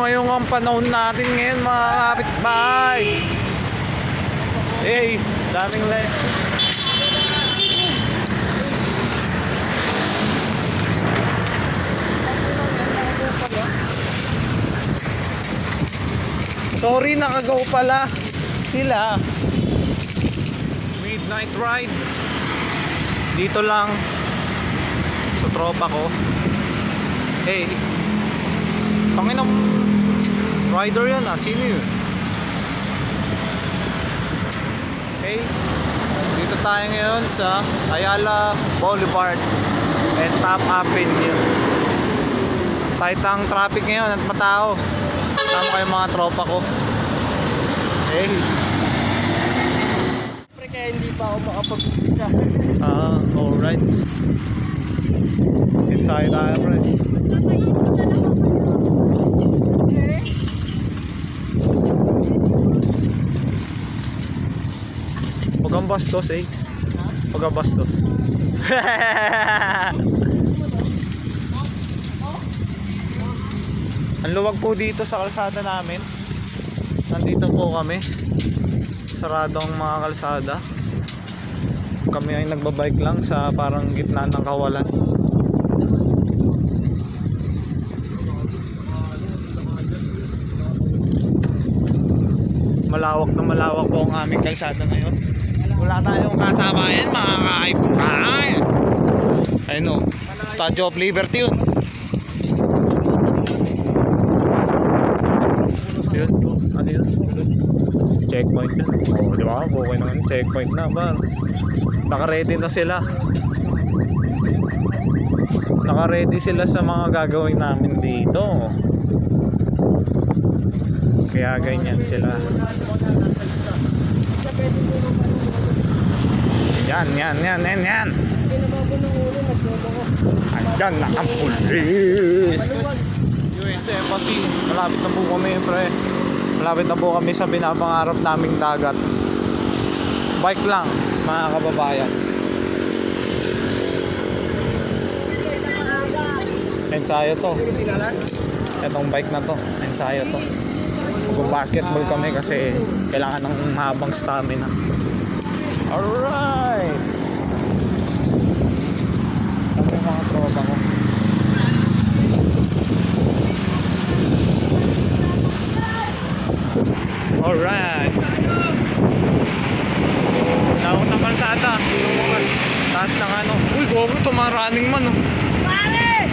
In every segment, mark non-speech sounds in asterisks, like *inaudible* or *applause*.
ngayon ang panahon natin ngayon mga kapitbahay. Hey, daming less. Sorry, nakagaw pala sila. Midnight ride. Dito lang sa tropa ko. Hey, tangin ng rider yan ah. Sino yun? Okay. Dito tayo ngayon sa Ayala Boulevard and Top Avenue. Tight ang traffic ngayon at matao. Tama kayo mga tropa ko. Hey. Pre, kaya hindi pa ako makapag-umpisa. Ah, alright. Inside tayo, pre. Bastos eh. Huwag kang bastos. *laughs* Ang luwag po dito sa kalsada namin. Nandito po kami. Saradong mga kalsada kami ay nagbabike lang sa parang gitna ng kawalan malawak na malawak po ang aming kalsada ngayon wala tayong kasabayan mga kaipukan ayun o Statue of Liberty yun. Yun. Ano yun? Checkpoint yun. Oh, di okay na yun checkpoint na ba? Naka-ready na sila. Naka-ready sila sa mga gagawin namin dito. Kaya ganyan sila yan yan yan yan yan. Andyan na ang pulis. US Embassy. Malapit na po kami pre. Malapit na po kami sa binapangarap naming dagat. Bike lang mga kababayan. Ensayo to. Etong bike na to ensayo to. Basketball kami kasi kailangan ng mahabang stamina. Alright ako yung mga tropa ko alright ng kalsada. Taas ng ano. Uy, gogo running man oh. Pare!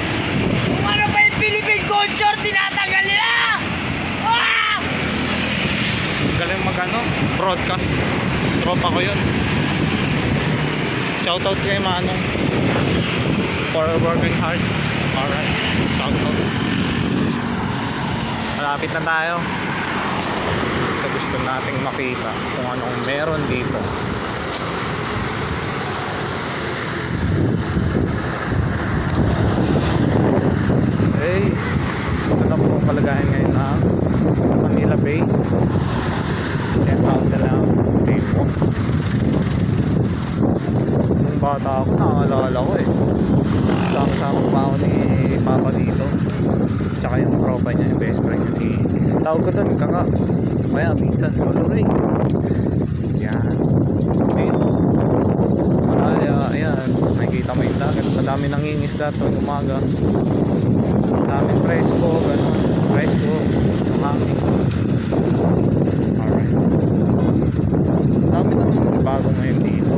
Kung ano pa yung Philippine culture, tinatanggal nila! Ah! Galing mag ano, broadcast. Tropa ko yun. Shoutout kay Manong. For working hard. Alright. Shoutout. Malapit na tayo. Sa gusto nating makita kung anong meron dito. Hey, ito na po ang kalagayan ngayon ng Manila Bay. Yan out na lang. Bay po. Nung bata ako, nakalala ko eh. Sama-sama pa ako ni Papa dito. Tsaka yung tropa niya, yung best friend niya si... Tawag ko doon, kaka. Kaya minsan si Lolo Ray. Yan. Dito. Malaya, ayan. Nakikita mo yung dagat. Madami nangingisda tuwing umaga. Daming presko, gano'n. Presko, hangin. Alright. Dami ng bago ngayon dito.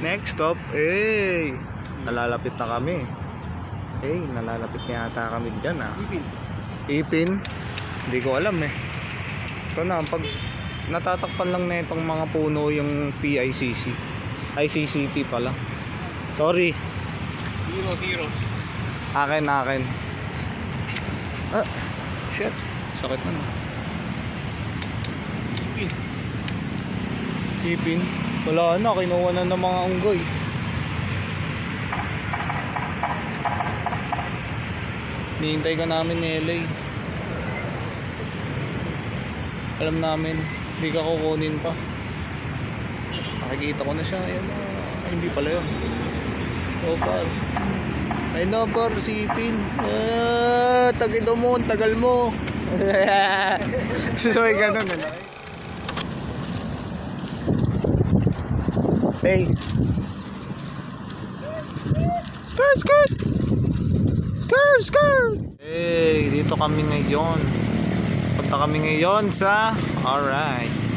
Next stop, eh, nalalapit na kami. Eh, nalalapit na yata kami dyan ah. Ipin. Hindi ko alam eh. Ito na, pag natatakpan lang na itong mga puno yung PICC. ICCP pala. Sorry. Zero, zeros. Akin, akin. Ah, shit. Sakit na no. Ipin. Wala na, kinuha na ng mga unggoy. Nihintay ka namin ni LA. Alam namin, hindi ka kukunin pa. Nakikita ko na siya. Ayan na. Ay, hindi pala yun. Oh, pal. Ay no, por sipin. Ah, tagido mo, tagal mo. so, may ganun ano. Hey. Skirt, skirt. Skirt. Hey, dito kami ngayon. Punta kami ngayon sa... Alright.